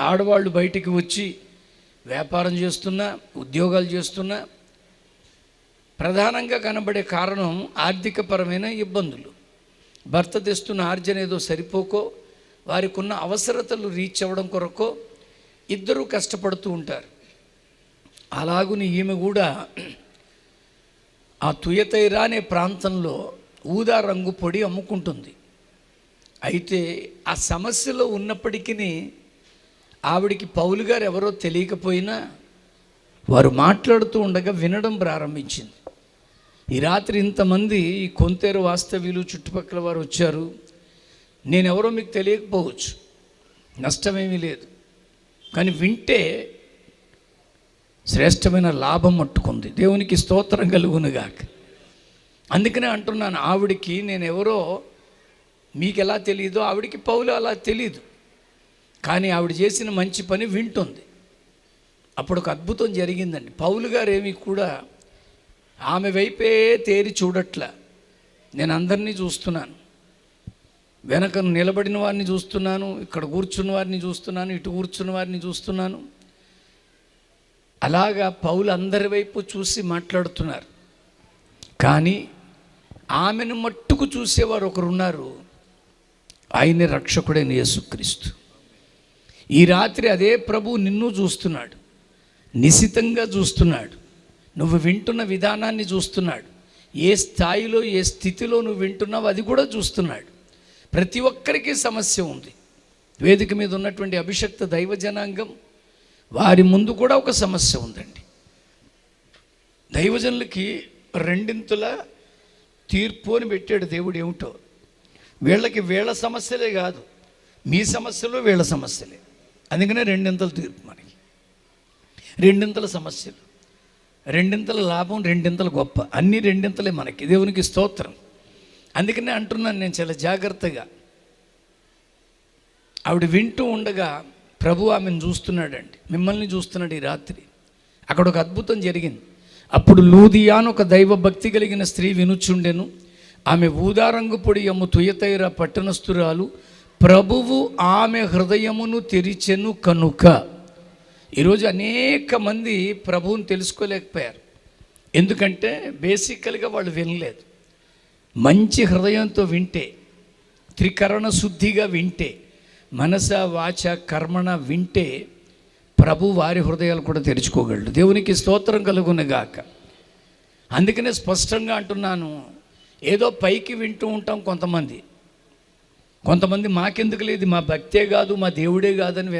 ఆడవాళ్ళు బయటికి వచ్చి వ్యాపారం చేస్తున్నా ఉద్యోగాలు చేస్తున్నా ప్రధానంగా కనబడే కారణం ఆర్థికపరమైన ఇబ్బందులు. భర్త తెస్తున్న ఆర్జన ఏదో సరిపోకో వారికి ఉన్న అవసరతలు రీచ్ అవ్వడం కొరకో ఇద్దరూ కష్టపడుతూ ఉంటారు. అలాగుని ఈమె కూడా ఆ తుయతైరా అనే ప్రాంతంలో ఊదా రంగు పొడి అమ్ముకుంటుంది. అయితే ఆ సమస్యలో ఉన్నప్పటికీ ఆవిడికి పౌలు గారు ఎవరో తెలియకపోయినా వారు మాట్లాడుతూ ఉండగా వినడం ప్రారంభించింది. ఈ రాత్రి ఇంతమంది ఈ కొంతేరు వాస్తవ్యులు చుట్టుపక్కల వారు వచ్చారు. నేనెవరో మీకు తెలియకపోవచ్చు. నష్టమేమీ లేదు. కానీ వింటే శ్రేష్టమైన లాభం మట్టుకుంది. దేవునికి స్తోత్రం కలుగునుగాక అందుకనే అంటున్నాను ఆవిడికి నేను ఎవరో మీకు ఎలా తెలియదో ఆవిడికి పౌలు అలా తెలియదు కానీ ఆవిడ చేసిన మంచి పని వింటుంది. అప్పుడు ఒక అద్భుతం జరిగిందండి. పౌలు గారు ఏమి కూడా ఆమె వైపే తేరి చూడట్ల. నేను అందరినీ చూస్తున్నాను. వెనక నిలబడిన వారిని చూస్తున్నాను. ఇక్కడ కూర్చున్న వారిని చూస్తున్నాను. ఇటు కూర్చున్న వారిని చూస్తున్నాను. అలాగా పౌలు అందరి వైపు చూసి మాట్లాడుతున్నారు. కానీ ఆమెను మట్టుకు చూసేవారు ఒకరు ఉన్నారు ఆయనే రక్షకుడైన యేసుక్రీస్తు. ఈ రాత్రి అదే ప్రభు నిన్ను చూస్తున్నాడు. నిశితంగా చూస్తున్నాడు. నువ్వు వింటున్న విధానాన్ని చూస్తున్నాడు. ఏ స్థాయిలో ఏ స్థితిలో నువ్వు వింటున్నావు అది కూడా చూస్తున్నాడు. ప్రతి ఒక్కరికి సమస్య ఉంది. వేదిక మీద ఉన్నటువంటి అభిషక్త దైవ జనాంగం వారి ముందు కూడా ఒక సమస్య ఉందండి. దైవజనులకి రెండింతుల తీర్పు అని పెట్టాడు దేవుడు ఏమిటో. వీళ్ళకి వీళ్ళ సమస్యలే కాదు. మీ సమస్యలు వీళ్ళ సమస్యలే. అందుకనే రెండింతలు తీర్పు మనకి. రెండింతల సమస్యలు రెండింతల లాభం రెండింతలు గొప్ప అన్ని రెండింతలే మనకి. దేవునికి స్తోత్రం. అందుకనే అంటున్నాను నేను చాలా జాగ్రత్తగా. ఆవిడ వింటూ ఉండగా ప్రభు ఆమెను చూస్తున్నాడండి. మిమ్మల్ని చూస్తున్నాడు ఈ రాత్రి. అక్కడ ఒక అద్భుతం జరిగింది. అప్పుడు లూదియాను ఒక దైవభక్తి కలిగిన స్త్రీ వినుచుండెను. ఆమె ఊదారంగు పొడి అమ్ము తుయతైర పట్టణస్థురాలు. ప్రభువు ఆమె హృదయమును తెరిచెను కనుక. ఈరోజు అనేక మంది ప్రభువుని తెలుసుకోలేకపోయారు. ఎందుకంటే బేసికల్గా వాళ్ళు వినలేదు. మంచి హృదయంతో వింటే త్రికరణ శుద్ధిగా వింటే మనస వాచ కర్మణ వింటే ప్రభు వారి హృదయాలు కూడా తెరుచుకోగలడు. దేవునికి స్తోత్రం కలుగునగాక అందుకనే స్పష్టంగా అంటున్నాను ఏదో పైకి వింటూ ఉంటాం కొంతమంది. కొంతమంది మాకెందుకు లేదు? మా భక్తే కాదు మా దేవుడే కాదని